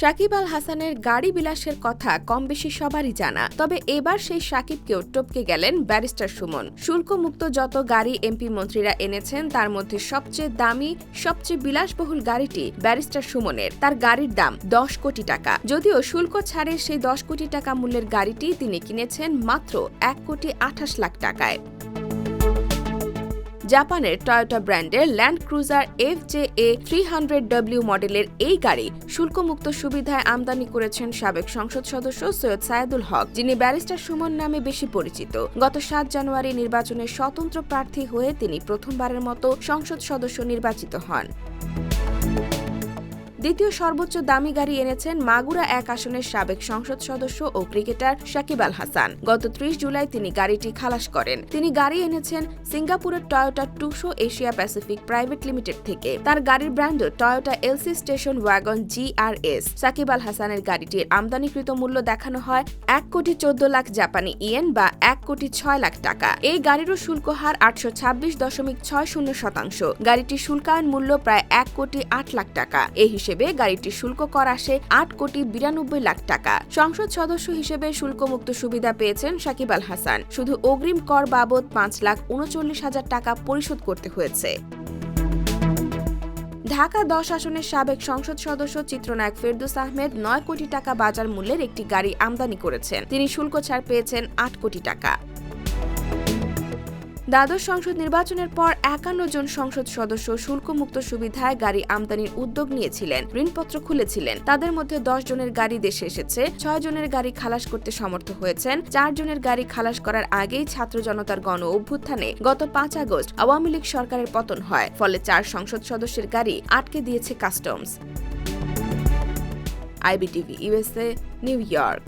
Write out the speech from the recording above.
সাকিব আল হাসানের গাড়ি বিলাসের কথা কম বেশি সবারই জানা। তবে এবার সেই সাকিবকেও টপকে গেলেন ব্যারিস্টার সুমন। শুল্কমুক্ত যত গাড়ি এমপি মন্ত্রীরা এনেছেন, তার মধ্যে সবচেয়ে দামি, সবচেয়ে বিলাসবহুল গাড়িটি ব্যারিস্টার সুমনের। তার গাড়ির দাম দশ কোটি টাকা। যদিও শুল্ক ছাড়ে সেই দশ কোটি টাকা মূল্যের গাড়িটি তিনি কিনেছেন মাত্র এক কোটি আঠাশ লাখ টাকায়। জাপানের টয়োটা ব্র্যান্ডের Land Cruiser F J A three hundred W মডেলের এই গাড়ি শুল্কমুক্ত সুবিধায় আমদানি করেছেন সাবেক সংসদ সদস্য সৈয়দ সায়েদুল হক, যিনি ব্যারিস্টার সুমন নামে বেশি পরিচিত। গত সাত জানুয়ারি নির্বাচনে স্বতন্ত্র প্রার্থী হয়ে তিনি প্রথমবারের মতো সংসদ সদস্য নির্বাচিত হন। দ্বিতীয় সর্বোচ্চ দামি গাড়ি এনেছেন মাগুরা এক আসনের সাবেক সংসদ সদস্য ও ক্রিকেটার সাকিব আল হাসান। গত ত্রিশ জুলাই তিনি গাড়িটি খালাস করেন। তিনি গাড়ি এনেছেন সিঙ্গাপুরের Toyota Tsusho Asia Pacific Private Limited থেকে। তার গাড়ির brand Toyota LC station wagon GRS Sakib Al হাসানের গাড়িটির আমদানিকৃত মূল্য দেখানো হয় এক কোটি চোদ্দ লাখ জাপানি ইয়েন বা এক কোটি ছয় লাখ টাকা। এই গাড়িরও শুল্ক হার আটশো ছাব্বিশ দশমিক ছয় শূন্য শতাংশ। গাড়িটির শুল্কায়ন মূল্য প্রায় এক কোটি আট লাখ টাকা। এই হিসেবে গাড়িটির শুল্ক কর আসে আট কোটি বিরানব্বই লাখ টাকা। সংসদ সদস্য হিসেবে শুল্কমুক্ত সুবিধা পেয়েছেন সাকিব আল হাসান। শুধু অগ্রিম কর বাবদ পাঁচ লাখ উনচল্লিশ হাজার টাকা পরিশোধ করতে হয়েছে। ঢাকা দশ আসনের সাবেক সংসদ সদস্য চিত্রনায়ক ফেরদুস আহমেদ নয় কোটি টাকা বাজার মূল্যের একটি গাড়ি আমদানি করেছেন। তিনি শুল্ক ছাড় পেয়েছেন আট কোটি টাকা। দ্বাদশ সংসদ নির্বাচনের পর একান্ন জন সংসদ সদস্য শুল্কমুক্ত সুবিধায় গাড়ি আমদানির উদ্যোগ নিয়েছিলেন। ঋণপত্র খুলেছিলেন। তাদের মধ্যে দশ জনের গাড়ি দেশে এসেছে। ছয় জনের গাড়ি খালাস করতে সমর্থ হয়েছেন। চার জনের গাড়ি খালাস করার আগেই ছাত্র জনতার গণ অভ্যুত্থানে গত পাঁচ আগস্ট আওয়ামী লীগ সরকারের পতন হয়। ফলে চার সংসদ সদস্যের গাড়ি আটকে দিয়েছে customs. IBTV, USA, New York.